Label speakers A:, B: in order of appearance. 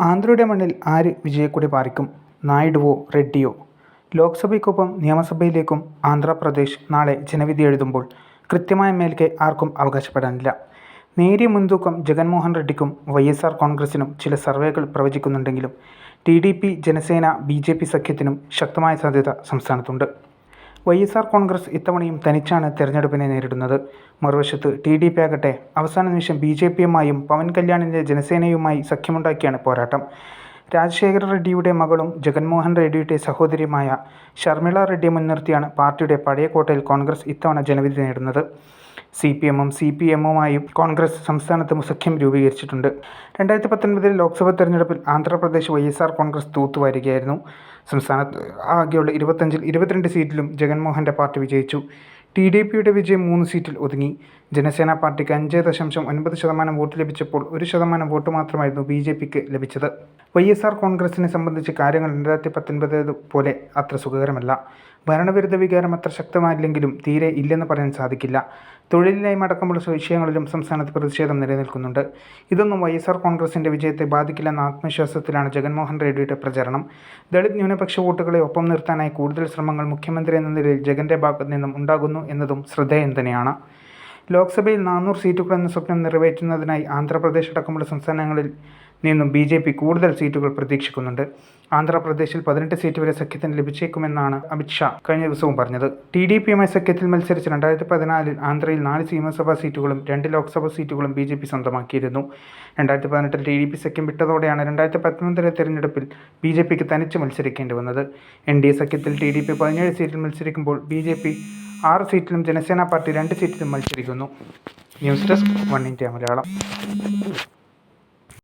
A: ആന്ധ്രയുടെ മണ്ണിൽ ആര് വിജയക്കൊടി പാറിക്കും? നായിഡുവോ റെഡ്ഡിയോ? ലോക്സഭയ്ക്കൊപ്പം നിയമസഭയിലേക്കും ആന്ധ്രാപ്രദേശ് നാളെ ജനവിധി എഴുതുമ്പോൾ കൃത്യമായ മേൽക്കെ ആർക്കും അവകാശപ്പെടാനില്ല. നേരിയ മുൻതൂക്കം ജഗൻമോഹൻ റെഡ്ഡിക്കും വൈ എസ് ആർ കോൺഗ്രസിനും ചില സർവേകൾ പ്രവചിക്കുന്നുണ്ടെങ്കിലും T D P Janasena B J P സഖ്യത്തിനും ശക്തമായ സാധ്യത സംസ്ഥാനത്തുണ്ട്. വൈ എസ് ആർ കോൺഗ്രസ് ഇത്തവണയും തനിച്ചാണ് തെരഞ്ഞെടുപ്പിനെ നേരിടുന്നത്. മറുവശത്ത് ടി ഡി പി ആകട്ടെ അവസാന നിമിഷം ബി ജെ പിയുമായും പവൻ കല്യാണിന്റെ ജനസേനയുമായി സഖ്യമുണ്ടാക്കിയാണ് പോരാട്ടം. രാജശേഖര റെഡ്ഡിയുടെ മകളും ജഗൻമോഹൻ റെഡ്ഡിയുടെ സഹോദരിയുമായ ഷർമിള റെഡ്ഡിയെ മുൻനിർത്തിയാണ് പാർട്ടിയുടെ പഴയ കോട്ടയിൽ കോൺഗ്രസ് ഇത്തവണ ജനവിധി നേടുന്നത്. സി പി എമ്മും സി പി എമ്മുമായും കോൺഗ്രസ് സംസ്ഥാനത്ത് സഖ്യം രൂപീകരിച്ചിട്ടുണ്ട്. രണ്ടായിരത്തി പത്തൊൻപതിൽ ലോക്സഭാ തെരഞ്ഞെടുപ്പിൽ Andhra Pradesh Y S R Congress തൂത്തുവാരുകയായിരുന്നു സംസ്ഥാനത്ത് ആകെയുള്ള ഇരുപത്തഞ്ചിൽ ഇരുപത്തിരണ്ട് സീറ്റിലും ജഗൻമോഹന്റെ പാർട്ടി വിജയിച്ചു. ടി ഡി പിയുടെ വിജയം മൂന്ന് സീറ്റിൽ ഒതുങ്ങി. ജനസേന പാർട്ടിക്ക് അഞ്ച് ദശാംശം ഒൻപത് ശതമാനം വോട്ട് ലഭിച്ചപ്പോൾ ഒരു ശതമാനം വോട്ട് മാത്രമായിരുന്നു ബി ജെ പിക്ക് ലഭിച്ചത്. വൈ എസ് ആർ കോൺഗ്രസിനെ സംബന്ധിച്ച് കാര്യങ്ങൾ രണ്ടായിരത്തി പത്തൊൻപത് പോലെ അത്ര സുഖകരമല്ല. ഭരണവിരുദ്ധ വികാരം അത്ര ശക്തമായില്ലെങ്കിലും തീരെ ഇല്ലെന്ന് പറയാൻ സാധിക്കില്ല. തൊഴിലില്ലായ്മ അടക്കമുള്ള വിഷയങ്ങളിലും സംസ്ഥാനത്ത് പ്രതിഷേധം നിലനിൽക്കുന്നുണ്ട്. ഇതൊന്നും വൈ എസ് ആർ കോൺഗ്രസിന്റെ വിജയത്തെ ബാധിക്കില്ലെന്ന ആത്മവിശ്വാസത്തിലാണ് ജഗൻമോഹൻ റെഡ്ഡിയുടെ പ്രചരണം. ദളിത് ന്യൂനപക്ഷ വോട്ടുകളെ ഒപ്പം നിർത്താനായി കൂടുതൽ ശ്രമങ്ങൾ മുഖ്യമന്ത്രി എന്ന നിലയിൽ ജഗന്റെ ഭാഗത്തു നിന്നും ഉണ്ടാകുന്നു എന്നതും ശ്രദ്ധേയം തന്നെയാണ്. ലോക്സഭയിൽ നാനൂറ് സീറ്റുകൾ എന്ന സ്വപ്നം നിറവേറ്റുന്നതിനായി ആന്ധ്രാപ്രദേശ് അടക്കമുള്ള സംസ്ഥാനങ്ങളിൽ നിന്നും ബി ജെ പി കൂടുതൽ സീറ്റുകൾ പ്രതീക്ഷിക്കുന്നുണ്ട്. ആന്ധ്രാപ്രദേശിൽ പതിനെട്ട് സീറ്റ് വരെ സഖ്യത്തിന് ലഭിച്ചേക്കുമെന്നാണ് അമിത്ഷാ കഴിഞ്ഞ ദിവസവും പറഞ്ഞത്. ടി ഡി പിയുമായി സഖ്യത്തിൽ മത്സരിച്ച് രണ്ടായിരത്തി പതിനാലിൽ ആന്ധ്രയിൽ നാല് നിയമസഭാ സീറ്റുകളും രണ്ട് ലോക്സഭാ സീറ്റുകളും ബി ജെ പി സ്വന്തമാക്കിയിരുന്നു. രണ്ടായിരത്തി പതിനെട്ടിൽ ടി ഡി പി സഖ്യം വിട്ടതോടെയാണ് രണ്ടായിരത്തി പത്തൊൻപതിലെ തെരഞ്ഞെടുപ്പിൽ ബി ജെ പിക്ക് തനിച്ച് മത്സരിക്കേണ്ടി വന്നത്. എൻ ഡി എ സഖ്യത്തിൽ ടി ഡി പി പതിനേഴ് സീറ്റിൽ മത്സരിക്കുമ്പോൾ ബി ജെ പി ആറ് സീറ്റിലും ജനസേന പാർട്ടി രണ്ട് സീറ്റിലും മത്സരിക്കുന്നു. News desk one India Malayalam.